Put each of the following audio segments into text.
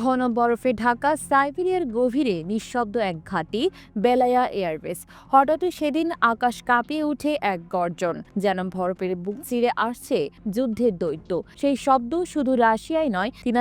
ঘন বরফে ঢাকা, সাইবেরিয়ার গভীরে নিঃশব্দ এক ঘাঁটি বেলায়া এয়ারবেস হঠাৎই সেদিন আকাশ কাঁপিয়ে উঠে এক গর্জন, যেন বরফের বুক চিরে আসছে যুদ্ধের দৈত্য। সেই শব্দ শুধু রাশিয়ায় নয়, তিন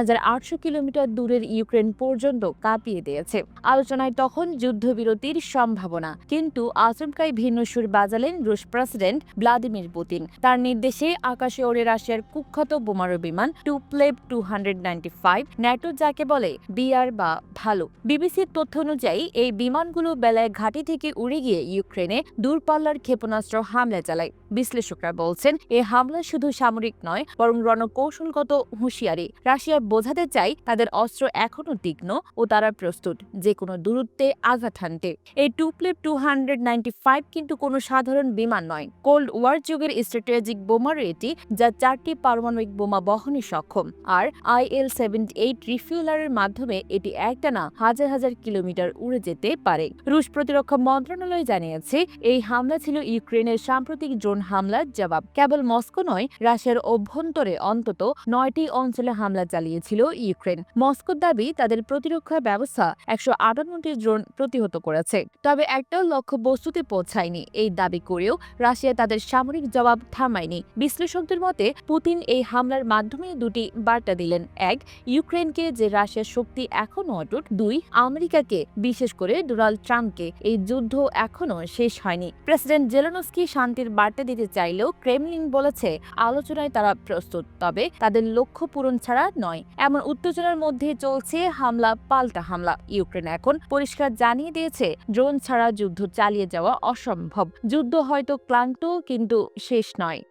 কিলোমিটার দূরের ইউক্রেন পর্যন্ত কাঁপিয়ে দিয়েছে। আলোচনায় তখন যুদ্ধবিরতির সম্ভাবনা, কিন্তু আচমকাই ভিন্ন সুর বাজালেন রুশ প্রেসিডেন্ট ভ্লাদিমির পুতিন। তার নির্দেশে আকাশে ওড়ে রাশিয়ার কুখ্যাত বোমারু বিমান Tupolev two hundred ninety five NATO যাকে বলে বিআর বা ভালো। বিবিসির তথ্য অনুযায়ী, এই বিমানগুলো বেলায় ঘাঁটি থেকে উড়ে গিয়ে ইউক্রেনে দূরপাল্লার ক্ষেপণাস্ত্র হামলা চালায়। বিশ্লেষকরা বলছেন, এ হামলা শুধু সামরিক নয়, বরং রণকৌশলগত হুঁশিয়ারি। রাশিয়া বোঝাতে চায়, তাদের অস্ত্র এখনও তীক্ষ্ণ ও তারা প্রস্তুত, যে কোনো দূরত্বে আঘাত হানতে। এই Tupolev two hundred ninety five কিন্তু কোনো সাধারণ বিমান নয়। কোল্ড ওয়ার যুগের স্ট্র্যাটেজিক বোমার এটি, যা চারটি পারমাণবিক বোমা বহনে সক্ষম। আর আইএল সেভেন্টি এইট রিফিউলারের মাধ্যমে এটি একটানা হাজার হাজার কিলোমিটার উড়ে যেতে পারে। রুশ প্রতিরক্ষা মন্ত্রণালয় জানিয়েছে, এই হামলা ছিল ইউক্রেনের সাম্প্রতিক ড্রোন হামলার জবাব। কেবল মস্কো নয়, রাশিয়ার অভ্যন্তরে অন্তত নয়টি অঞ্চলে হামলা চালিয়েছিল ইউক্রেন মস্কোর দাবি, তাদের প্রতিরক্ষা ব্যবস্থা একশো আটান্নটি ড্রোন প্রতিহত করেছে। তবে একটাও লক্ষ্য বস্তুতে পৌঁছায়নি। এই দাবি করেও রাশিয়া তাদের সামরিক জবাব থামায়নি। বিশ্লেষকদের মতে, পুতিন এই হামলার মাধ্যমে দুটি বার্তা দিলেন। এক ইউক্রেনকে যে রাশিয়ার শক্তি এখনও অটুট। দুই, আমেরিকাকে, বিশেষ করে ডোনাল্ড ট্রাম্পকে, এই যুদ্ধ এখনও শেষ হয়নি। প্রেসিডেন্ট জেলানস্কি শান্তির বার্তা দিতে চাইলেও ক্রেমলিন বলেছে, আলোচনায় তারা প্রস্তুত, তবে তাদের লক্ষ্য পূরণ ছাড়া নয়। এমন উত্তেজনার মধ্যে চলছে হামলা, পাল্টা হামলা। ইউক্রেন এখন পরিষ্কার জানিয়ে দিয়েছে, ড্রোন ছাড়া যুদ্ধ চালিয়ে যাওয়া অসম্ভব। যুদ্ধ হয়তো ক্লান্ত, কিন্তু শেষ নয়।